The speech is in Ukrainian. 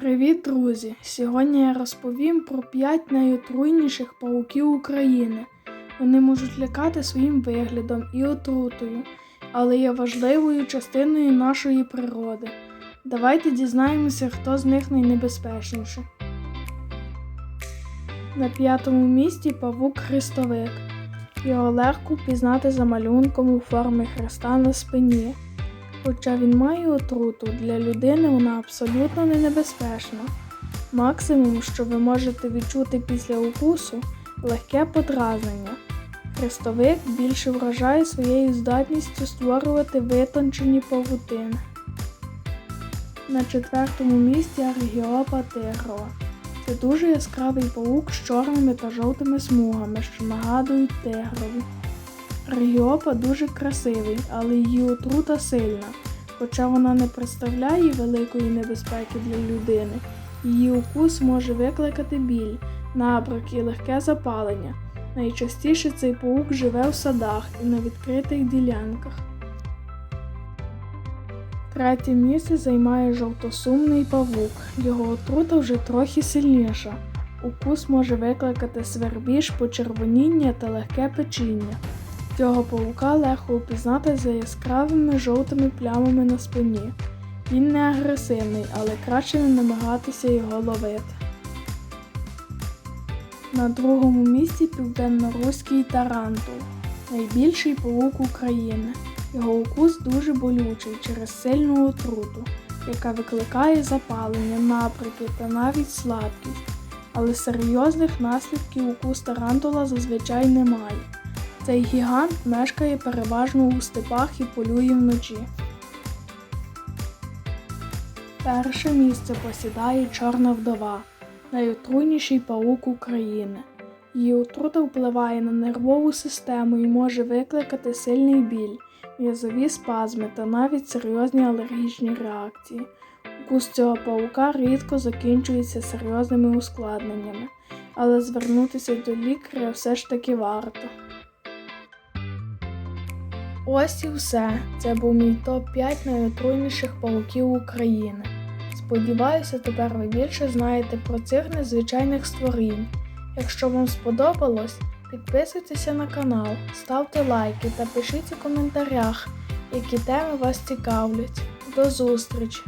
Привіт, друзі! Сьогодні я розповім про 5 найотруйніших пауків України. Вони можуть лякати своїм виглядом і отрутою, але є важливою частиною нашої природи. Давайте дізнаємося, хто з них найнебезпечніший. На п'ятому місці павук хрестовик. Його легко впізнати за малюнком у формі хреста на спині. Хоча він має отруту, для людини вона абсолютно не небезпечна. Максимум, що ви можете відчути після укусу легке подразнення. Хрестовик більше вражає своєю здатністю створювати витончені павутини. На четвертому місці Аргіопа тигрова. Це дуже яскравий паук з чорними та жовтими смугами, що нагадують тигрові. Регіопа дуже красивий, але її отрута сильна. Хоча вона не представляє великої небезпеки для людини, її укус може викликати біль, набрак і легке запалення. Найчастіше цей паук живе в садах і на відкритих ділянках. Третє місце займає жовтосумний павук. Його отрута вже трохи сильніша. Укус може викликати свербіж, почервоніння та легке печіння. Цього павука легко упізнати за яскравими жовтими плямами на спині. Він не агресивний, але краще не намагатися його ловити. На другому місці південноруський тарантул найбільший павук України. Його укус дуже болючий через сильну отруту, яка викликає запалення, наприки та навіть слабкість. Але серйозних наслідків укус тарантула зазвичай немає. Цей гігант мешкає переважно у степах і полює вночі. Перше місце посідає чорна вдова, найотруйніший паук України. Її отрута впливає на нервову систему і може викликати сильний біль, м'язові спазми та навіть серйозні алергічні реакції. Укус цього паука рідко закінчується серйозними ускладненнями, але звернутися до лікаря все ж таки варто. Ось і все. Це був мій топ-5 найотруйніших пауків України. Сподіваюся, тепер ви більше знаєте про цих незвичайних створінь. Якщо вам сподобалось, підписуйтеся на канал, ставте лайки та пишіть у коментарях, які теми вас цікавлять. До зустрічі!